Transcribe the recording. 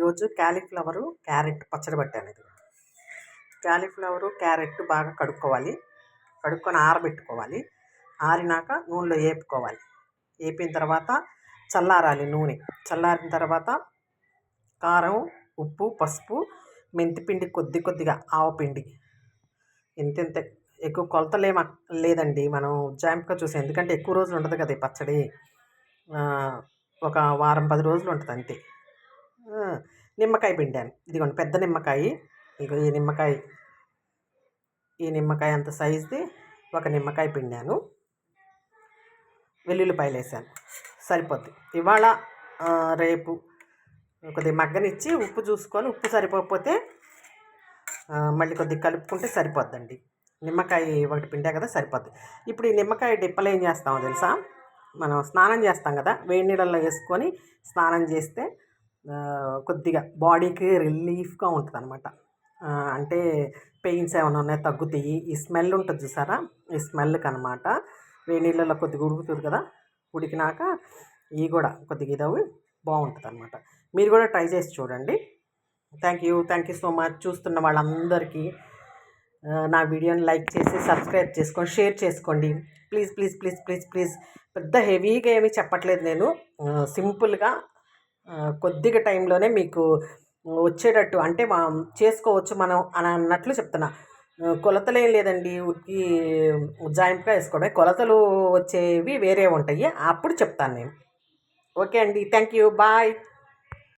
ఈరోజు cauliflower carrot పచ్చడి పట్టాను ఇది. క్యాలీఫ్లవరు క్యారెట్ బాగా కడుక్కోవాలి. కడుక్కొని ఆరబెట్టుకోవాలి. ఆరినాక నూనెలో వేపుకోవాలి వేపిన తర్వాత చల్లారాలి నూనె. చల్లారిన తర్వాత కారం ఉప్పు పసుపు మెంతిపిండి కొద్ది కొద్దిగా ఆవపిండి ఎంతెంత ఎక్కువ కొలతలేం లేదండి. మనం జాంపుగా చూసే ఎందుకంటే ఎక్కువ రోజులు ఉండదు కదా ఈ పచ్చడి. ఒక వారం పది రోజులు ఉంటుంది అంతే. నిమ్మకాయ పిండాను. ఇదిగోండి పెద్ద నిమ్మకాయ. ఇగో ఈ నిమ్మకాయ ఈ నిమ్మకాయ అంత సైజుది ఒక నిమ్మకాయ పిండాను. వెల్లుల్లిపాయలు వేసాను సరిపోద్ది. ఇవాళ రేపు కొద్దిగా మగ్గనిచ్చి ఉప్పు చూసుకొని ఉప్పు సరిపోకపోతే మళ్ళీ కొద్దిగా కలుపుకుంటే సరిపోద్దండి. నిమ్మకాయ ఒకటి పిండా కదా సరిపోద్ది. ఇప్పుడు ఈ నిమ్మకాయ డిప్పలు ఏం చేస్తామో తెలుసా? మనం స్నానం చేస్తాం కదా వేడి నీళ్ళల్లో వేసుకొని స్నానం చేస్తే కొద్దిగా బాడీకి రిలీఫ్గా ఉంటుంది అనమాట అంటే పెయిన్స్ ఏమైనా ఉన్నాయి తగ్గుతాయి. ఈ స్మెల్ ఉంటుంది చూసారా? ఈ స్మెల్కి అనమాట వేడి నీళ్ళలో కొద్దిగా ఉడుకుతుంది కదా? ఉడికినాక ఇవి కూడా కొద్దిగా ఇదవి బాగుంటుంది అనమాట మీరు కూడా ట్రై చేసి చూడండి. Thank you. Thank you so much. చూస్తున్న వాళ్ళందరికీ నా వీడియోని లైక్ చేసి సబ్స్క్రైబ్ చేసుకోండి షేర్ చేసుకోండి. Please please please please please. పెద్ద హెవీగా ఏమీ చెప్పట్లేదు నేను. సింపుల్గా కొద్దిగా టైంలోనే మీకు వచ్చేటట్టు అంటే మా చేసుకోవచ్చు మనం అని అన్నట్లు చెప్తున్నా. కొలతలు ఏం లేదండి. ఉడికి జాయింట్గా వేసుకోవడమే. కొలతలు వచ్చేవి వేరే ఉంటాయి. అప్పుడు చెప్తాను నేను. ఓకే అండి. Thank you. బాయ్.